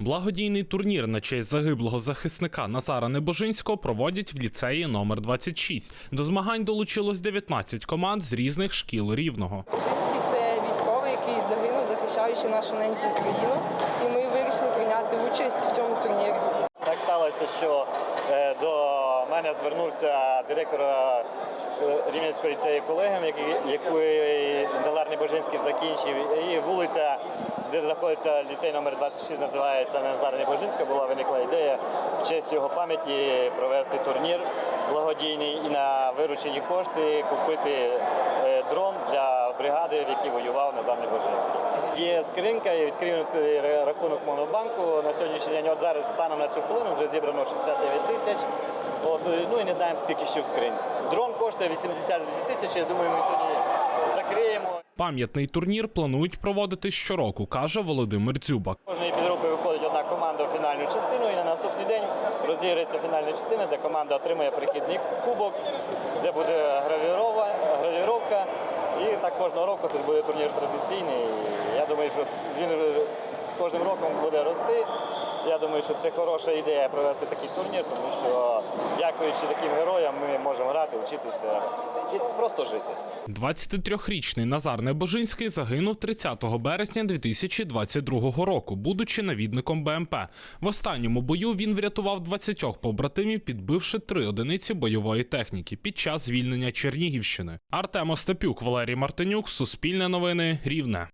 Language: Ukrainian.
Благодійний турнір на честь загиблого захисника Назара Небожинського проводять в ліцеї номер 26. До змагань долучилось 19 команд з різних шкіл рівного. Божинський це військовий, який загинув, захищаючи нашу неньку Україну. І ми вирішили прийняти участь в цьому турнірі. Так сталося, що е, до мене звернувся директор е, Рівненського ліцею колегам, який, який Далар Небожинський закінчив. І вулиця, де знаходиться ліцей номер 26, називається Назар Небожинська. Була виникла ідея в честь його пам'яті провести турнір благодійний і на виручені кошти купити е, дрон для бригади, в якій воював Назар Небожинський. Є скринька і відкритий рахунок монобанку. На сьогоднішній день, от зараз станом на цю хвилину, вже зібрано 69 тисяч. От, е, ну і не знаємо, скільки ще в скринці. Дрон коштує 82 тисячі. Я думаю, ми сьогодні закриємо. Пам'ятний турнір планують проводити щороку, каже Володимир Дзюбак. Кожної підгрупи виходить одна команда в фінальну частину, і на наступний день розіграється фінальна частина, де команда отримує прихідний кубок, де буде гравіровка. І так кожного року це буде турнір традиційний. Я думаю, що він кожним роком буде рости. Я думаю, що це хороша ідея провести такий турнір, тому що дякуючи таким героям, ми можемо грати, вчитися і просто жити. 23-річний Назар Небожинський загинув 30 березня 2022 року, будучи навідником БМП. В останньому бою він врятував 20 побратимів, підбивши три одиниці бойової техніки під час звільнення Чернігівщини. Артем Остапюк, Валерій Мартинюк, Суспільне новини, Рівне.